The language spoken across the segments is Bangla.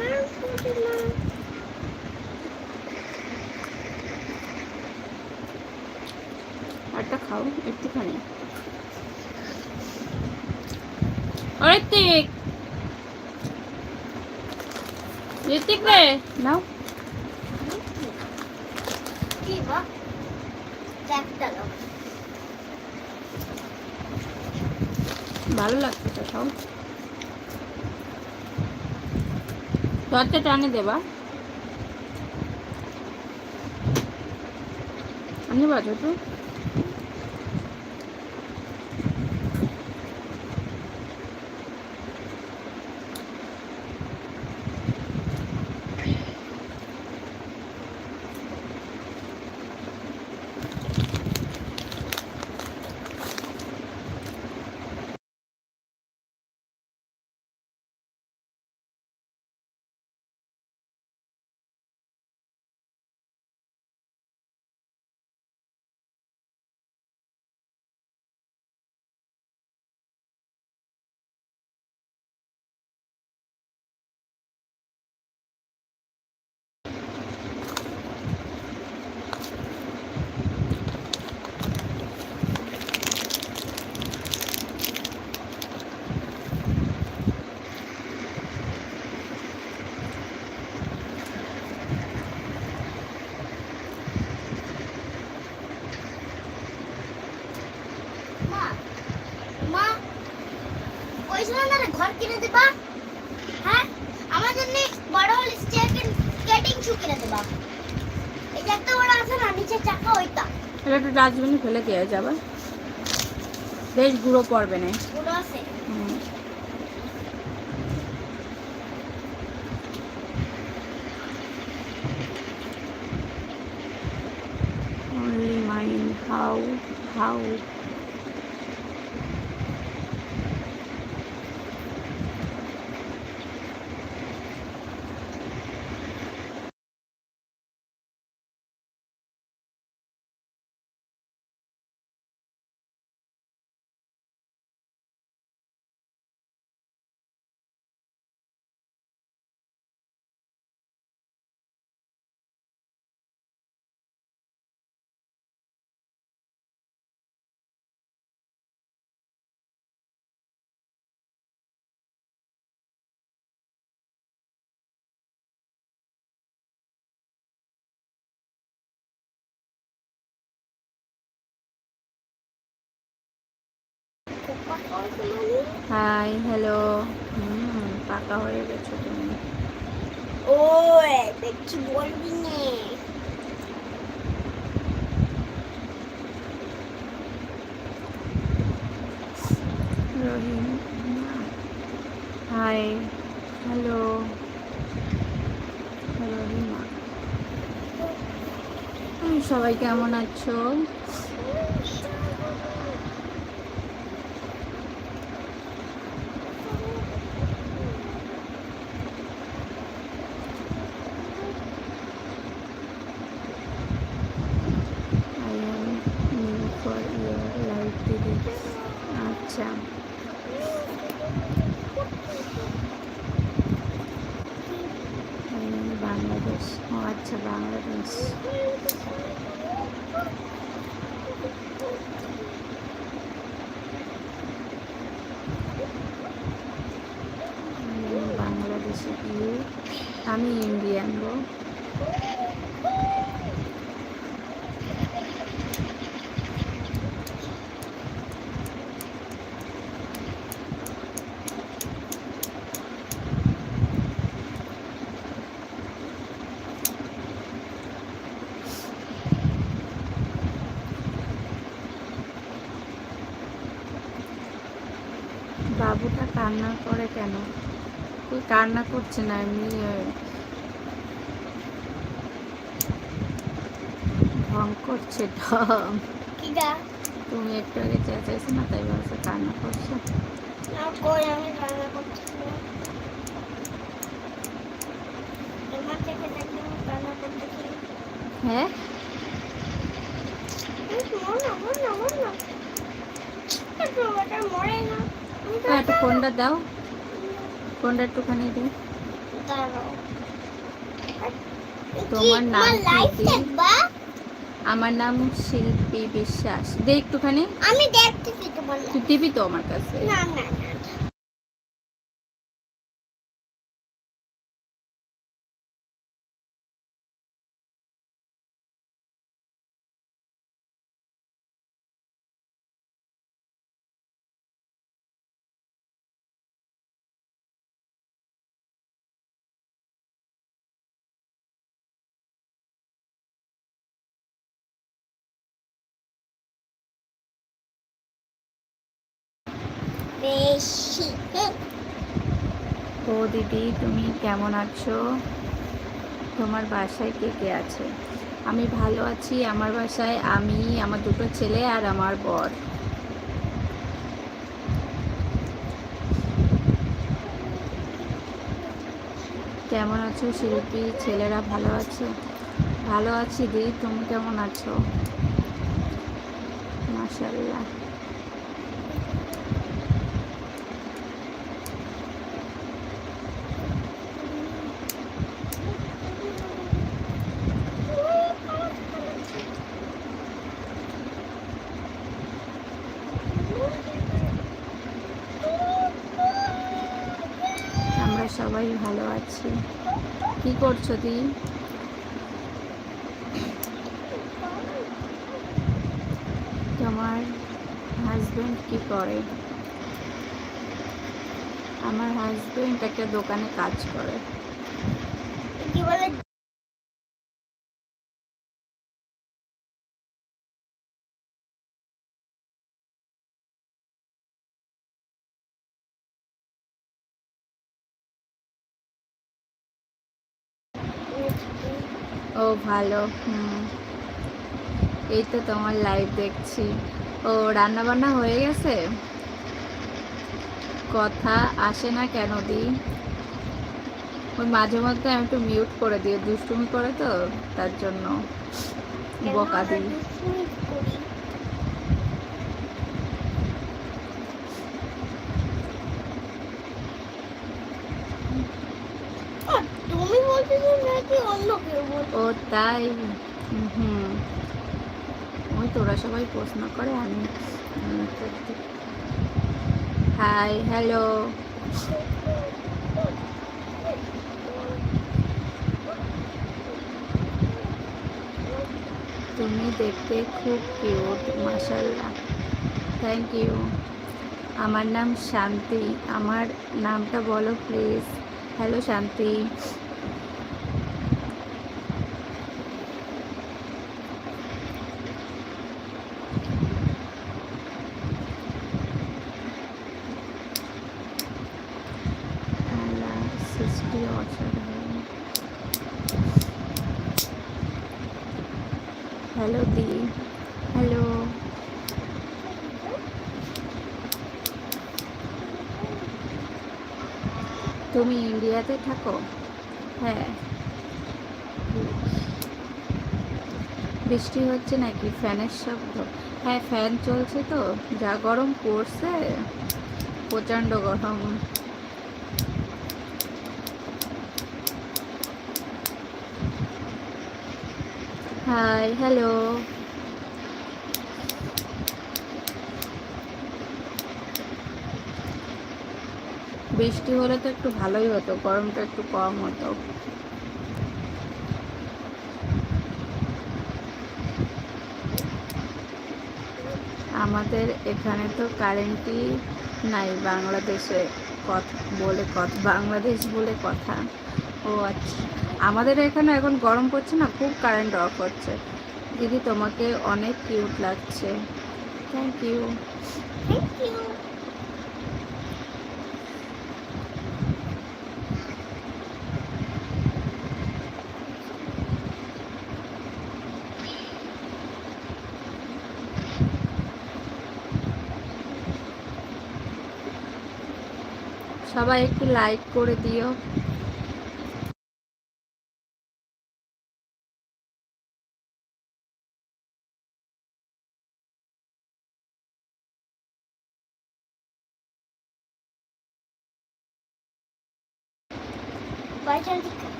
না শুধু না আরটা খাও একটুখানি। ঋতিক ঋতিক রে! নাও কি বা একটা দাও ভালো লাগছে তো সব। দরজা টানে দেবা আমি বাজো তো মা মা ওই সময় না রে ঘর কিনে দেবা হ্যাঁ আমার জন্য বড় হল স্কেটিং শু কিনে দেবা এই যে একটা বড় আছে না নিচে চাকা ওইটা এটা একটু ডাস্টবিনে ফেলে দিয়ে যাবে বেশ গুঁড়ো পড়বে না ওটা আছে। Only mine. How? How? Hi hello hmm পাকা হয়ে গেছো তুমি। ও দেখছি বলবি না রহিম হাই হ্যালো রহিমা। সবাই কেমন আছো I am new for year live দিদি আচ্ছা আমি বাংলাদেশ ও আচ্ছা বাংলাদেশ বাংলাদেশে গিয়ে আমি ইন্ডিয়ান গো। বাবুটা কান্না করে কেন? তুই কান্না করছে না এমনি ঢং করছে ঢং। তুমি একটু আগে চেঁচাইছো না তাই ভাবছে কান্না করছে? হ্যাঁ? না না মরে না। একটু ফোনটা দাও। ফোনটা একটুখানি দিও তোমার নাম আমার নাম শিল্পী বিশ্বাস। দে একটুখানি। আমি দেখতেছি তোমার তুই দিবি তো আমার কাছে? না না। ও দিদি, তুমি কেমন আছো? তোমার বাসায় কে কে আছে? আমি ভালো আছি, আমার বাসায় আমি, আমার দুটো ছেলে আর আমার বর। কেমন আছো শিল্পী? ছেলেরা ভালো আছে? ভালো আছি দিদি তুমি কেমন আছো? মাশাল্লাহ আমরা সবাই ভালো আছি। কি করছ তুই তোমার হাজবেন্ড কি করে? আমার হাজবেন্ড একটা দোকানে কাজ করে। ও ভালো হুম। এই তো তোমার লাইভ দেখছি। ও রান্না বান্না হয়ে গেছে? কথা আসে না কেন দি? ওই মাঝে মধ্যে আমি একটু মিউট করে দিই দুষ্টুমি করে তো তার জন্য। বকা দিই তুমি বলতেছো নাকি অন্য কেউ বলছে ও, তাই? হুম। ওই তোরা সবাই প্রশ্ন করে, আমি হাই, হ্যালো। তুমি দেখতে খুব কিউট মাশাল্লাহ থ্যাংক ইউ আমার নাম শান্তি। আমার নামটা বলো প্লিজ হ্যালো শান্তি। হ্যালো দি। হ্যালো। তুমি ইন্ডিয়াতে থাকো? হ্যাঁ। বৃষ্টি হচ্ছে নাকি? ফ্যানের শব্দ। হ্যাঁ ফ্যান চলছে তো। যা গরম পড়ছে, প্রচণ্ড গরম। হাই হ্যালো বৃষ্টি হলে তো একটু ভালোই হতো, গরমটা একটু কম হতো। আমাদের এখানে তো কারেন্টই নাই বাংলাদেশে, কথা বলে কথা বাংলাদেশ বলে কথা। ও আচ্ছা। আমাদের এখানে এখন গরম পড়ছে না খুব কারেন্ট অফ হচ্ছে। দিদি তোমাকে অনেক কিউট লাগছে। থ্যাংক ইউ থ্যাংক ইউ সবাই একটু লাইক করে দিও।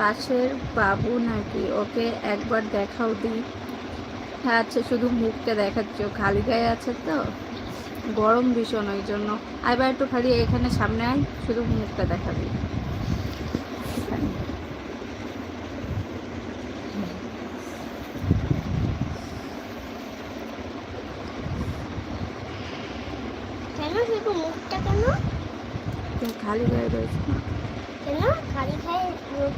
পাশের বাবু নাকি? ওকে একবার দেখাও দি। হ্যাঁ আচ্ছা শুধু মুখটা দেখাচ্ছ। খালি গায়ে আছে তো? গরম ভীষণ ওই জন্য। আবার একটু খালি এখানে সামনে আয় শুধু মুখটা দেখাবি। কেন শুধু মুখটা কেন? খালি গায়ে রয়েছে না কেন খালি খাই রুটি হয় না লাইট ফ্রেশ আমার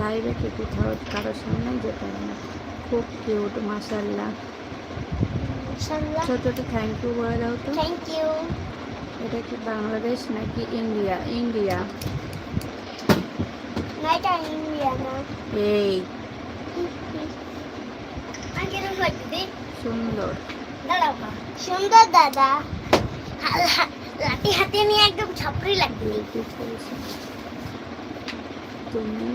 লাইভে কি কোথাও কারোর সামনেই যেতে হবে না। খুব কিউট মাসাল্লাহ ইনশাল্লাহ ছোট ছোট থ্যাংক ইউ বলে দাও তো। থ্যাংক ইউ এটা কি বাংলাদেশ নাকি ইন্ডিয়া? ইন্ডিয়া। না এটা ইন্ডিয়া না এই। সুন্দর। সুন্দর দাদা। লাঠি হাতে নিয়ে একদম ছাপড়ি লাগবে। তুমি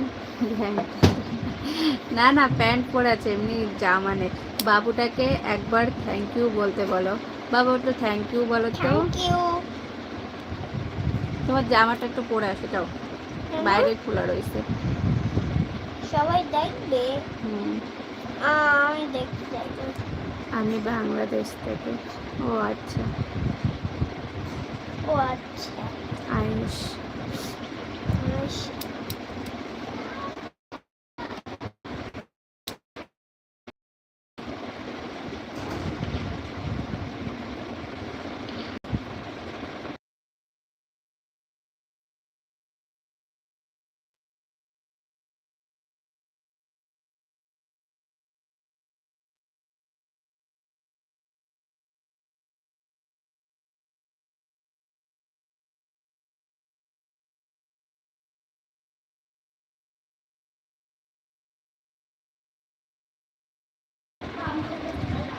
না না প্যান্ট পরে আছে এমনি জামা নেই বাবুটাকে একবার থ্যাংক ইউ বলতে বলো। বাবু একটু থ্যাংক ইউ বলো তো। তোমার জামাটা একটু পরে আসো যাও। বাইরে খোলা রয়েছে। সবাই দেখবে। আমি দেখতে আমি বাংলাদেশ থেকে। ও আচ্ছা। ও আচ্ছা আয়ুষ আচ্ছা।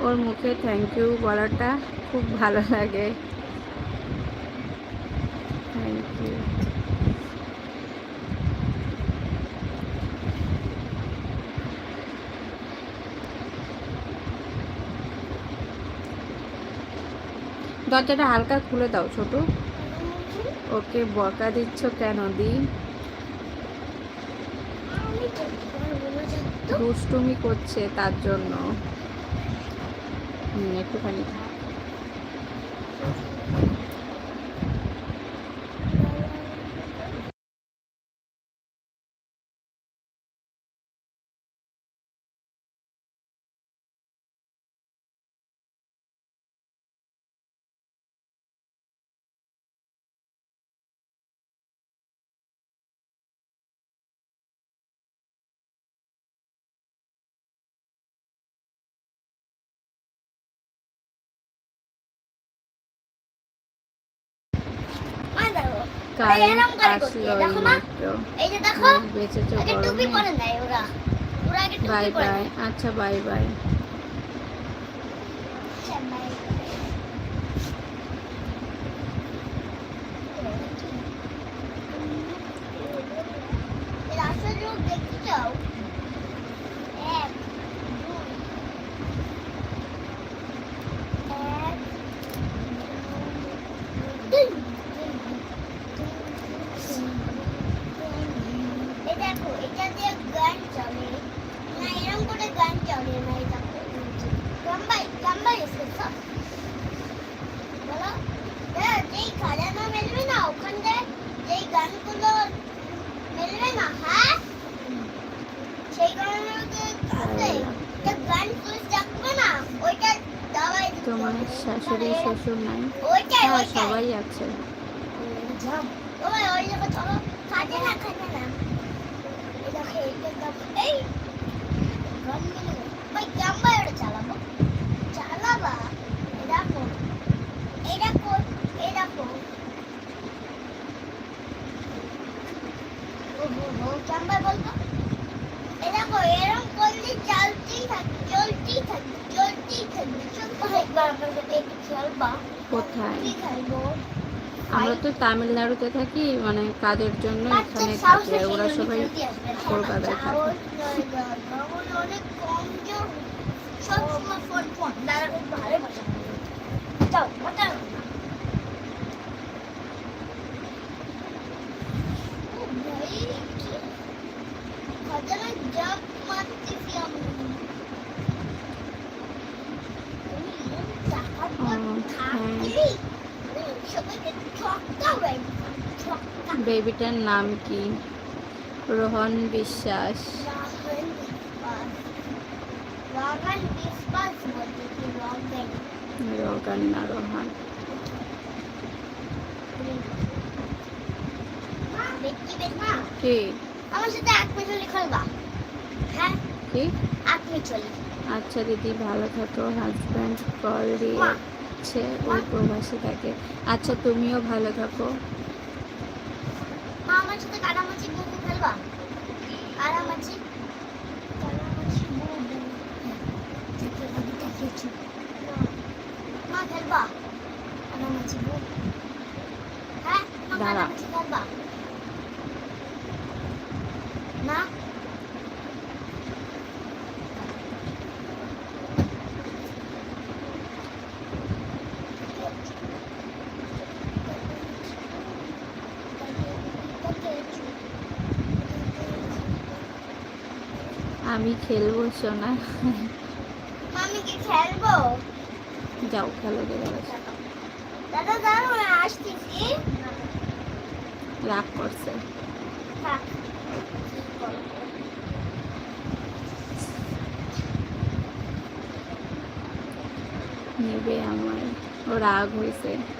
ওর মুখে থ্যাংক ইউ বলাটা খুব ভালো লাগে। থ্যাংক ইউ দরজাটা হালকা খুলে দাও ছোট। ওকে বকা দিচ্ছ কেন দি। দুষ্টুমি করছে তার জন্য। একটুখানি মা দেখো। কারেন্ট আসলো বেঁচেছো বাই বাই। আচ্ছা বাই বাই। দেখতে চাও এক দুই এক দুই এই দেখো এটা দিয়ে গান চলে না এরকম করে গান চলে না এটা গাম্বাই গাম্বাই এসে সব বলো এ, যেই খাজানা মেলবে না ওখান থেকে যেই গানগুলো মেলবে না হ্যাঁ সেই গানগুলোকে আছে যে গান পুলিশ ডাকবে না ওইটা দাওয়াই দিতে তোমার হবে। শাশুড়ি শ্বশুর নাই ওইটাই হ্যাঁ ওইটাই সবাই আছে ওই ওই দেখো চলো খাজে না খাজে না এই দেখো এইটা দেখো এই গান মেলে ভাই গাম্বাই ওটা চালাবো চালাবা এই দেখো এই দেখো এই দেখো ও হো হো গাম্বাই বলব দেখো এরকম। আমরা তো তামিলনাড়ুতে থাকি মানে কাজের জন্য এখানে থাকি ওরা সবাই কলকাতায় থাকে। কমজোর। সবসময় ফোন, ফোন। দাদা ভালো বাসা করে। যাও, বাঁচাও। ছক্কা বেবি বেবিটার নাম কি? রোহন বিশ্বাস। রগন না রোহান। কি? আমার সাথে এক মিনিট খেলবা হ্যাঁ? কি? এক মিনিট আচ্ছা দিদি ভালো থাকো। Husband call. দিয়েছে ওই প্রবাসে থাকে আচ্ছা তুমিও ভালো থাকো। মা কানামাছি বুবু খেলবা কানামাছি কানামাছি বুবু মা খেলবা কানামাছি বুবু হ্যাঁ? মা কানামাছি খেলবা না আমি খেলব সোনা। আমি কি খেলব? যাও খেলো গে। দাদা দাঁড়াও আমি আসতেছি। রাগ করছে। নেবে আমার। ও রাগ হয়েছে।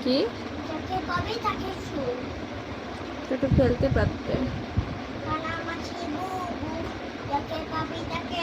কি? একটু খেলতে পারতে। কানামাছি বুবু যাকে পাবে তাকে